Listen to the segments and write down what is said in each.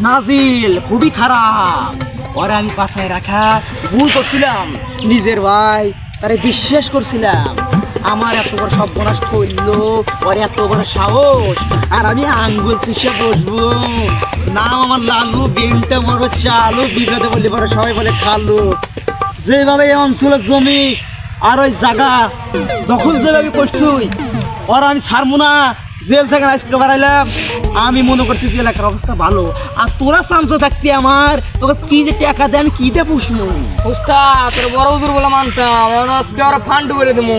নাজিল, খুবই খারাপ। ওরে আমি পাশায় রাখা ভুল করছিলাম। নিজের ভাই তারে বিশ্বাস করছিলাম। আমার এত বড় সব বনাস করল ওর এত বড় সাহস। আর আমি আঙ্গুল শিষে বসবো। নাম আমার লালু, বেনটা বড় চালু বিপদে বলে বড় সবাই বলে খালু। যেভাবে এই অঞ্চলের জমি আর ওই জায়গা দখল যেভাবে করছুই, ওর আমি ছাড়বো না। জেল থেকে আজকে বাড়াইলাম। আমি মনে করছি যে এলাকার অবস্থা ভালো। আর তোরা শান্ত থাকতে আমার। তোকে কি যে টাকা আমি কি দিয়ে পুষবো? উস্তাদ তোর বড় হুজুর বলে মানতাম। এখন আজকে ওরা ফান্ড করে দেবো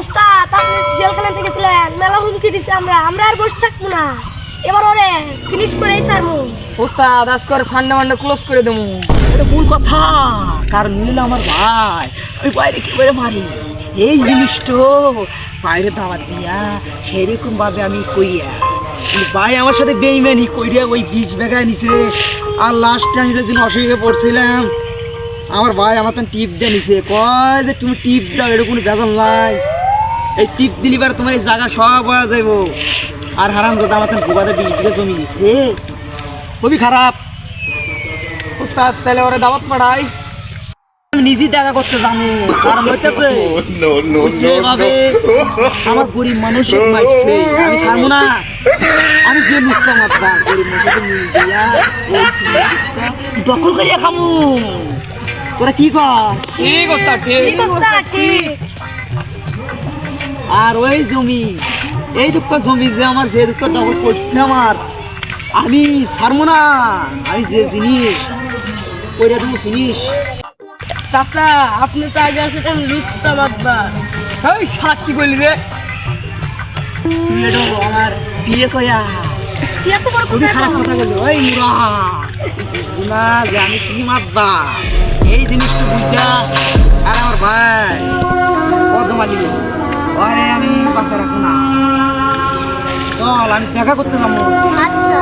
ওস্তাদ আপনি জেলখানা থেকে ছিলেন মেলা হুমকি দিছে আমরা? আমরা আর বসে থাকব না। এবার ওরে ফিনিশ করেই ছাড়বো। উস্তাদ আজকে ওরা সানডে মানডে ক্লোজ করে দেবো এটা ভুল কথা। কারণ নিল আমার ভাই। ওই বাইরে একেবারে মারি? এই জিনিসটা বাইরে দাওয়াত দিয়া সেরকম ভাবে আমি কইয়া, ভাই আমার সাথে বেইমানি কইরা ওই বীজ বেগায় নিছে। আর লাস্টে আমি যেদিন অসুখে পড়ছিলাম, আমার ভাই আমার তো টিপ দিয়ে নিছে। কয় যে তুমি টিপ দাও কোনো বেতন নাই। এই টিপ দিলি বার তোমার এই জায়গা সব হয়ে যাইব। আর হারাম যদি আমার তো ভোগাতে বিশ বিঘা জমি নিছে। খুবই খারাপ। উস্তাদ, তাহলে ওরা দাওয়াত আমি নিজেই দেখা করতে যাব কারণ হইতেছে no, no, আমার গরিব মানুষ মাইছে আমি ছাড়বো না। আমি যে নিচ্ছি আমার গরিব মানুষকে দিয়া দখল করিয়া খামু। তোরা কি কর ঠিক উস্তাদ ঠিক। ঠিক ওস্তাদ ঠিক। আর ওই জমি এই দুঃখ জমি যে আমার যে দুঃখ দখল করছে আমার আমি ছাড়বো না। আমি যে জিনিস কইরা দেবো ফিনিশ। চাচা আপনি তো আগে আসেন লুচতাম আব্বা এই শালা কি করলি রে? আমার পিএস হইয়া কি এত বড় খুবই খারাপ কথা বলল। ওই মুরা না যে আমি কি মাতবা এই জিনিসটা বুঝা। আর আমার ভাই কদমা দিল ওরে আমি বাসা রাখব না। চল আমি দেখা করতে যাব। আচ্ছা